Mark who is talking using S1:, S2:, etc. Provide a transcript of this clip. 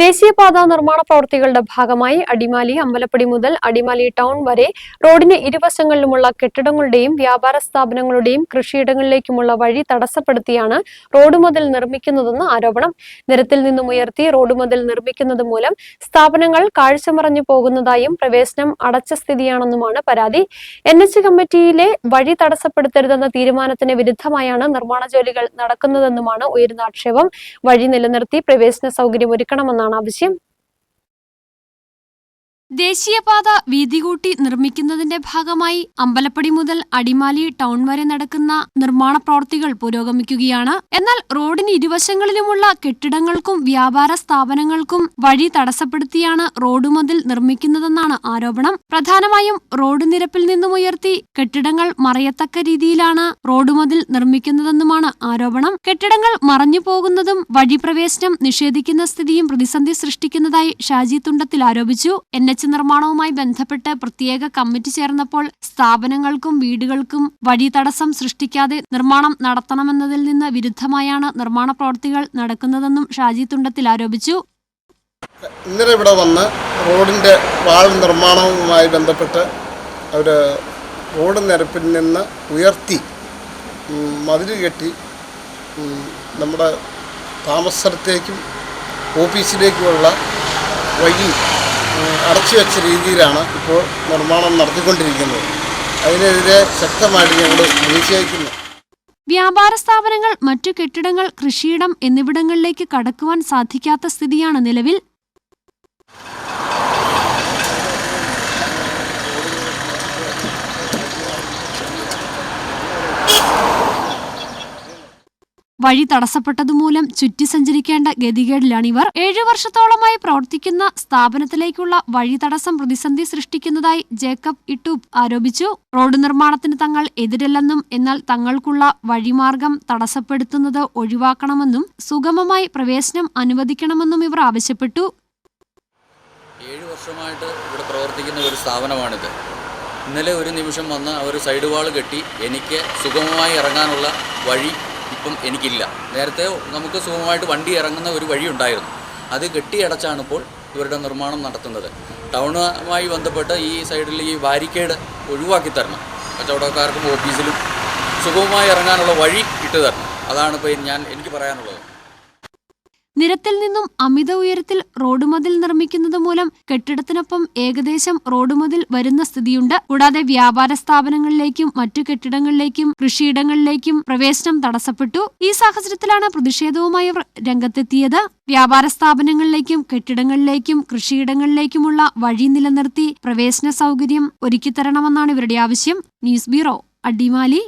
S1: ദേശീയപാത നിർമ്മാണ പ്രവൃത്തികളുടെ ഭാഗമായി അടിമാലി അമ്പലപ്പടി മുതൽ അടിമാലി ടൗൺ വരെ റോഡിന് ഇരുവശങ്ങളിലുമുള്ള കെട്ടിടങ്ങളുടെയും വ്യാപാര സ്ഥാപനങ്ങളുടെയും കൃഷിയിടങ്ങളിലേക്കുമുള്ള വഴി തടസ്സപ്പെടുത്തിയാണ് റോഡ് മുതൽ നിർമ്മിക്കുന്നതെന്ന് ആരോപണം. നിരത്തിൽ നിന്നും ഉയർത്തി റോഡ് മുതൽ നിർമ്മിക്കുന്നത് മൂലം സ്ഥാപനങ്ങൾ കാഴ്ചമറഞ്ഞു പോകുന്നതായും പ്രവേശനം അടച്ച സ്ഥിതിയാണെന്നുമാണ് പരാതി. എൻ എച്ച് കമ്മിറ്റിയിലെ വഴി തടസ്സപ്പെടുത്തരുതെന്ന തീരുമാനത്തിന് വിരുദ്ധമായാണ് നിർമ്മാണ ജോലികൾ നടക്കുന്നതെന്നുമാണ് ഉയരുന്ന ആക്ഷേപം. വഴി നിലനിർത്തി പ്രവേശന സൗകര്യം ഒരുക്കണമെന്നാണ് ആവശ്യം ദേശീയപാത വീതി കൂട്ടി നിർമ്മിക്കുന്നതിന്റെ ഭാഗമായി അമ്പലപ്പടി മുതൽ അടിമാലി ടൗൺ വരെ നടക്കുന്ന നിർമ്മാണ പ്രവൃത്തികൾ പുരോഗമിക്കുകയാണ്. എന്നാൽ റോഡിന് ഇരുവശങ്ങളിലുമുള്ള കെട്ടിടങ്ങൾക്കും വ്യാപാര സ്ഥാപനങ്ങൾക്കും വഴി തടസ്സപ്പെടുത്തിയാണ് റോഡ് മതിൽ നിർമ്മിക്കുന്നതെന്നാണ് ആരോപണം. പ്രധാനമായും റോഡ് നിരപ്പിൽ നിന്നും ഉയർത്തി കെട്ടിടങ്ങൾ മറയത്തക്ക രീതിയിലാണ് റോഡ് മതിൽ നിർമ്മിക്കുന്നതെന്നുമാണ് ആരോപണം. കെട്ടിടങ്ങൾ മറഞ്ഞു പോകുന്നതും വഴിപ്രവേശനം നിഷേധിക്കുന്ന സ്ഥിതിയും പ്രതിസന്ധി സൃഷ്ടിക്കുന്നതായി ഷാജി തുണ്ടത്തിൽ ആരോപിച്ചു. എൻ. എച്ച് നിർമ്മാണവുമായി ബന്ധപ്പെട്ട് പ്രത്യേക കമ്മിറ്റി ചേർന്നപ്പോൾ സ്ഥാപനങ്ങൾക്കും വീടുകൾക്കും വഴി തടസ്സം സൃഷ്ടിക്കാതെ നിർമ്മാണം നടത്തണമെന്നതിൽ നിന്ന് വിരുദ്ധമായാണ് നിർമ്മാണ പ്രവൃത്തികൾ നടക്കുന്നതെന്നും ഷാജി തുണ്ടത്തിൽ ആരോപിച്ചു.
S2: ഇന്നലെ ഇവിടെ വന്ന് റോഡിന്റെ വാൾ നിർമ്മാണവുമായി ബന്ധപ്പെട്ട് അവർ റോഡ് നിരപ്പിൽ നിന്ന് ഉയർത്തി മതിൽ കെട്ടി നമ്മുടെ താമസ സ്ഥലത്തേക്കും ഓഫീസിലേക്കുമുള്ള വഴി അടച്ചു വെച്ച രീതിയിലാണ് ഇപ്പോൾ നിർമ്മാണം നടത്തിക്കൊണ്ടിരിക്കുന്നത്. അതിനെതിരെ ശക്തമായിട്ട് ഞങ്ങൾ പ്രതിഷേധിക്കുന്നു.
S1: വ്യാപാര സ്ഥാപനങ്ങൾ മറ്റു കെട്ടിടങ്ങൾ കൃഷിയിടം എന്നിവിടങ്ങളിലേക്ക് കടക്കുവാൻ സാധിക്കാത്ത സ്ഥിതിയാണ് നിലവിൽ. വഴി തടസ്സപ്പെട്ടതുമൂലം ചുറ്റി സഞ്ചരിക്കേണ്ട ഗതികേടിലാണിവർ ഏഴു വർഷത്തോളമായി പ്രവർത്തിക്കുന്ന സ്ഥാപനത്തിലേക്കുള്ള വഴി തടസ്സം പ്രതിസന്ധി സൃഷ്ടിക്കുന്നതായി ജേക്കബ് ഇട്ടൂപ്പ് ആരോപിച്ചു. റോഡ് നിർമ്മാണത്തിന് തങ്ങൾ എതിരല്ലെന്നും എന്നാൽ തങ്ങൾക്കുള്ള വഴിമാർഗം തടസ്സപ്പെടുത്തുന്നത് ഒഴിവാക്കണമെന്നും സുഗമമായി പ്രവേശനം അനുവദിക്കണമെന്നും ഇവർ ആവശ്യപ്പെട്ടു.
S3: ഏഴ് വർഷമായിട്ട് ഇവിടെ പ്രവർത്തിക്കുന്ന ഒരു സ്ഥാപനമാണിത്. ഇന്നലെ ഒരു നിമിഷം വന്ന് അവർ സൈഡ് വാൾ കെട്ടി എനിക്ക് സുഗമമായി ഇറങ്ങാനുള്ള വഴി ഇപ്പം എനിക്കില്ല. നേരത്തെ നമുക്ക് സുഖമായിട്ട് വണ്ടി ഇറങ്ങുന്ന ഒരു വഴി ഉണ്ടായിരുന്നു. അത് കെട്ടിയടച്ചാണ് ഇപ്പോൾ ഇവരുടെ നിർമ്മാണം നടത്തുന്നത്. ടൗണുമായി ബന്ധപ്പെട്ട് ഈ സൈഡിൽ ഈ ബാരിക്കേഡ് ഒഴിവാക്കി തരണം. കച്ചവടക്കാർക്കും ഓഫീസിലും സുഗമമായി ഇറങ്ങാനുള്ള വഴി ഇട്ട് തരണം. അതാണ് ഇപ്പോൾ ഞാൻ എനിക്ക് പറയാനുള്ളത്.
S1: നിരത്തിൽ നിന്നും അമിത ഉയരത്തിൽ റോഡുമതിൽ നിർമ്മിക്കുന്നത് മൂലം കെട്ടിടത്തിനൊപ്പം ഏകദേശം റോഡുമതിൽ വരുന്ന സ്ഥിതിയുണ്ട്. കൂടാതെ വ്യാപാര സ്ഥാപനങ്ങളിലേക്കും മറ്റു കെട്ടിടങ്ങളിലേക്കും കൃഷിയിടങ്ങളിലേക്കും പ്രവേശനം തടസ്സപ്പെട്ടു. ഈ സാഹചര്യത്തിലാണ് പ്രതിഷേധവുമായി രംഗത്തെത്തിയത്. വ്യാപാര സ്ഥാപനങ്ങളിലേക്കും കെട്ടിടങ്ങളിലേക്കും കൃഷിയിടങ്ങളിലേക്കുമുള്ള വഴി നിലനിർത്തി പ്രവേശന സൗകര്യം ഒരുക്കിത്തരണമെന്നാണ് ഇവരുടെ ആവശ്യം. News bureau Adimali.